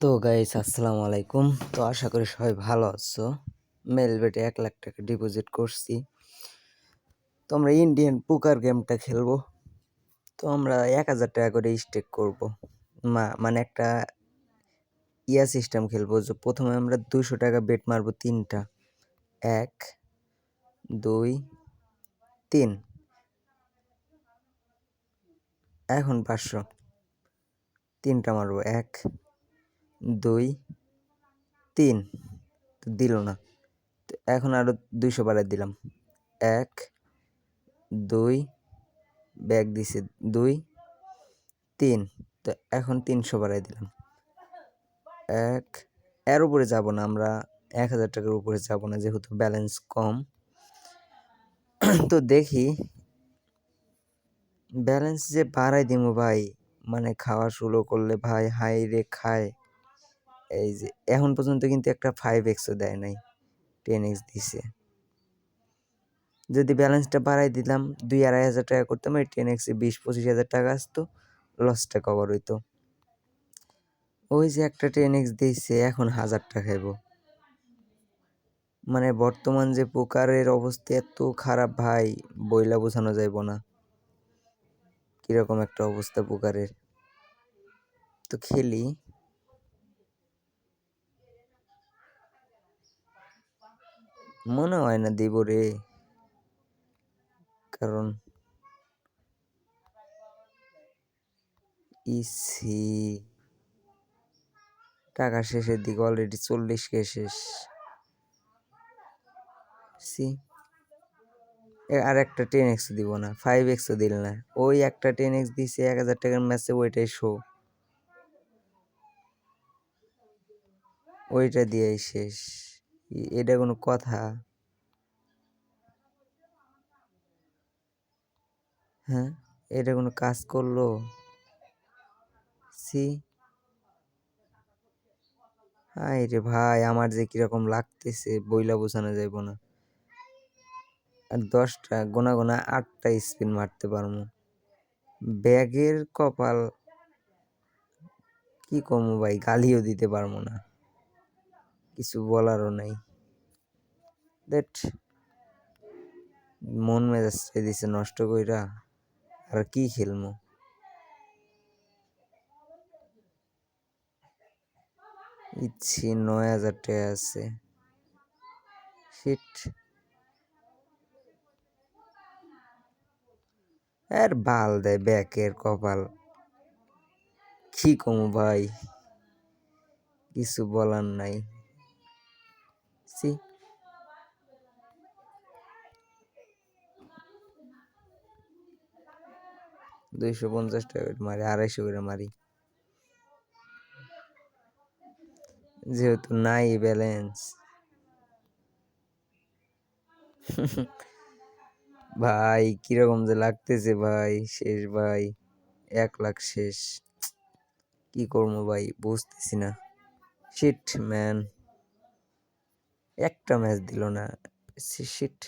তো গাইস আসসালামু আলাইকুম। তো আশা করি সবাই ভালো আছো। মেলবেটে এক লাখ টাকা ডিপোজিট করছি। তো আমরা ইন্ডিয়ান পুকার গেমটা খেলব। তো আমরা এক হাজার টাকা করে স্টেক করব। মা মানে একটা ইয়া সিস্টেম খেলব যে প্রথমে আমরা দুশো টাকা বেট মারবো তিনটা। এক, দুই, তিন। এখন পাঁচশো। তিনটা মারবো, এক দুই, তিন। তো দিল না। তো এখন আরও দুইশো বাড়াই দিলাম। এক, দুই, ব্যাগ দিছে দুই, তিন। তো এখন তিনশো বাড়াই দিলাম। এক, এর উপরে যাব না আমরা। এক হাজার টাকার উপরে যাব না যেহেতু ব্যালেন্স কম। তো দেখি ব্যালেন্স যে বাড়াই দিব ভাই মানে খাওয়া শুরু করলে ভাই হাই রে খায়। এই যে, এখন পর্যন্ত কিন্তু একটা ফাইভ এক্সও দেয় নাই টেন এক্স দিছে। যদি ব্যালেন্সটা বাড়াই দিলাম, দুই আড়াই হাজার টাকা করতাম, এই টেন এক্সে বিশ, পঁচিশ হাজার টাকা আসতো লসটা কভার হইতো। ওই যে একটা টেন এক্স দিয়েছে এখন হাজার টাকা খাইব। মানে বর্তমান যে পোকারের অবস্থা এত খারাপ ভাই, বইলা বোঝানো যাইব না। কীরকম একটা অবস্থা পোকারের। তো খেলি। মনে হয় না দিব রে। কারণ ইসি। টাকা শেষের দিকে অলরেডি চল্লিশ কে শেষ। সি। আর একটা টেন এক্স দিব না ফাইভ এক্সও দিল না। ওই একটা টেন এক্স দিছে, এক হাজার টাকার ম্যাচে ওইটাই শো ওইটা দিয়েই শেষ। এটা কোনো কথা? হ্যাঁ এটা কোনো কাজ করল? সি হাই রে ভাই, আমার যে কীরকম লাগতেছে, বইলা বোঝানো যাইব না। আর দশটা, গোনা গোনা আটটা স্পিন মারতে পারব। ব্যাগের কপাল, কি কমু ভাই, গালিও দিতে পারব না। কিছু বলারও নাই। দেট মন মেজাজটাই দিছে নষ্ট কইরা, আর কি খেলমু? ইচ্ছি নয় হাজার টাকা আছে। শিট আর বাল দেয় ব্যাকের কপাল। কি কমু ভাই? কিছু বলার নাই। সি দুইশো পঞ্চাশ টাকা মারি, আড়াইশো করে মারি। যেহেতু নাই ব্যালেন্স ভাই, কীরকম যে লাগতেছে ভাই, শেষ ভাই, এক লাখ শেষ। কি করব ভাই, বুঝতেছি না। শিট ম্যান একটা ম্যাচ দিল না শিট